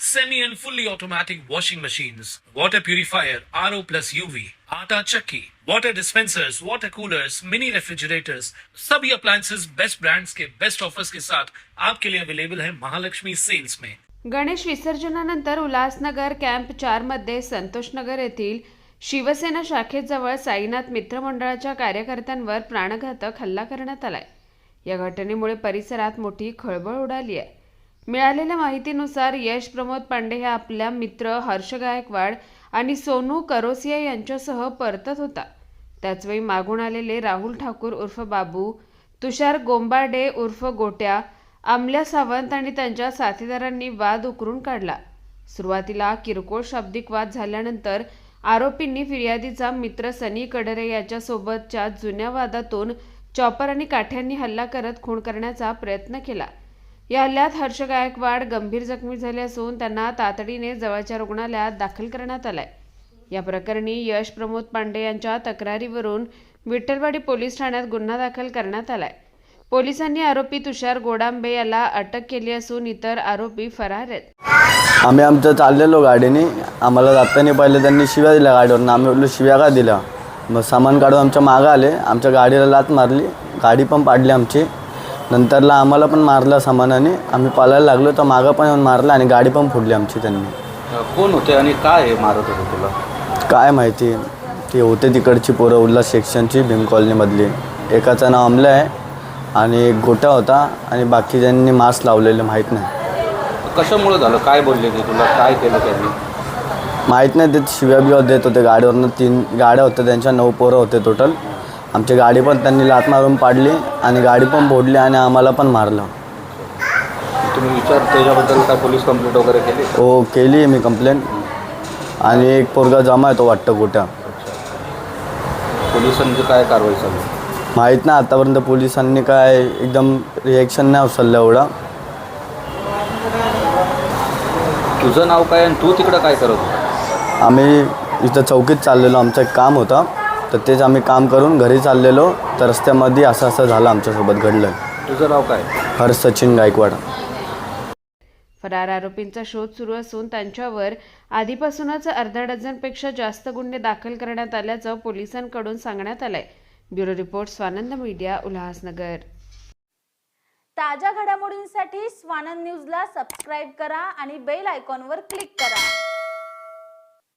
semi and fully automatic washing machines, water purifier, RO plus UV, आटा चक्की, water dispensers, water coolers, mini refrigerators, सभी appliances. Best brands के best offers के साथ आपके लिए अवेलेबल है महालक्ष्मी सेल्स में गणेश विसर्जनानंतर उल्हासनगर कॅम्प चारमध्ये संतोषनगर येथील शिवसेना शाखेजवळ साईनाथ मित्रमंडळाच्या कार्यकर्त्यांवर प्राणघातक हल्ला करण्यात आलाय. या घटनेमुळे परिसरात मोठी खळबळ उडाली आहे. मिळालेल्या माहितीनुसार यश प्रमोद पांडे हे आपल्या मित्र हर्ष गायकवाड आणि सोनू करोसिया यांच्यासह परतत होता. त्याचवेळी मागून आलेले राहुल ठाकूर उर्फ बाबू तुषार गोंबाडे उर्फ गोट्या आमल्या सावंत आणि त्यांच्या साथीदारांनी वाद उकरून काढला. सुरुवातीला किरकोळ शाब्दिक वाद झाल्यानंतर आरोपींनी फिर्यादीचा मित्र सनी कडरे याच्यासोबतच्या जुन्या वादातून चॉपर आणि काठ्यांनी हल्ला करत खून करण्याचा प्रयत्न केला. या हल्ल्यात हर्ष गायकवाड गंभीर जखमी झाले असून त्यांना तातडीने जवळच्या रुग्णालयात दाखल करण्यात आलाय. या प्रकरणी यश प्रमोद पांडे यांच्या तक्रारीवरून विठ्ठलवाडी पोलीस ठाण्यात गुन्हा दाखल करण्यात आलाय. पोलिसांनी आरोपी तुषार गोडांबे याला अटक केली असून इतर आरोपी फरार आहेत. आम्ही आमचं चाललेलो गाडीने. आम्हाला जाताना पहिले. त्यांनी शिव्या दिल्या गाडीवरून. आम्ही बोललो शिव्या का दिल्या? मग सामान काढून आमच्या मागं आले. आमच्या गाडीला लात मारली. गाडी पण पाडली आमची. नंतरला आम्हाला पण मारलं सामानाने. आम्ही पालायला लागलो तर मागं पण येऊन मारलं आणि गाडी पण फोडली आमची त्यांनी. कोण होते आणि काय हे मारत होते तुला? काय माहिती. ते होते तिकडची पोरं उल्हास सेक्शनची भीम कॉलनीमधली. एकाचं नाव अमलं आहे आणि एक गोटा होता आणि बाकीच्यांनी मास्क लावलेले माहीत नाही. कशामुळे झालं? काय बोलले ते तुला? काय केलं त्यांनी? माहीत नाही ते शिव्या बिव्या देत होते गाडीवरनं. तीन गाड्या होत्या त्यांच्या नऊ पोरं होते टोटल आमची गाडी पण त्यांनी लात मारून पाडली आणि गाडी पण फोडली आणि आम्हाला पण मारलं. तुम्ही विचार त्याच्याबद्दल काय पोलीस कंप्लेंट वगैरे केली? हो केली मी कंप्लेंट आणि एक पोरगा जमा येतो वाटतं कुठं पोलिसांची काय कारवाई चालू माहीत नाही आतापर्यंत पोलिसांनी काय एकदम रिॲक्शन नाही उचललं एवढं. तुझं नाव काय आणि तू तिकडं काय करत होता? आम्ही इथं चौकीत चाललेलो आमचं एक काम होतं. तर तेच आम्ही काम करून घरी चाललेलो तर रस्त्यामध्ये असं असं झालं आमच्यासोबत घडलं. तुझं नाव काय? हर्ष सचिन गायकवाड. फरार आरोपींचा शोध सुरू असून त्यांच्यावर आधीपासूनच अर्धा डझनपेक्षा जास्त गुन्हे दाखल करण्यात आल्याचं पोलिसांकडून सांगण्यात आलंय. Bureau report Swanand media Ulhasnagar. ताज्या घडामोडींसाठी स्वानंद न्यूजला सबस्क्राईब करा आणि बेल आयकॉनवर क्लिक करा.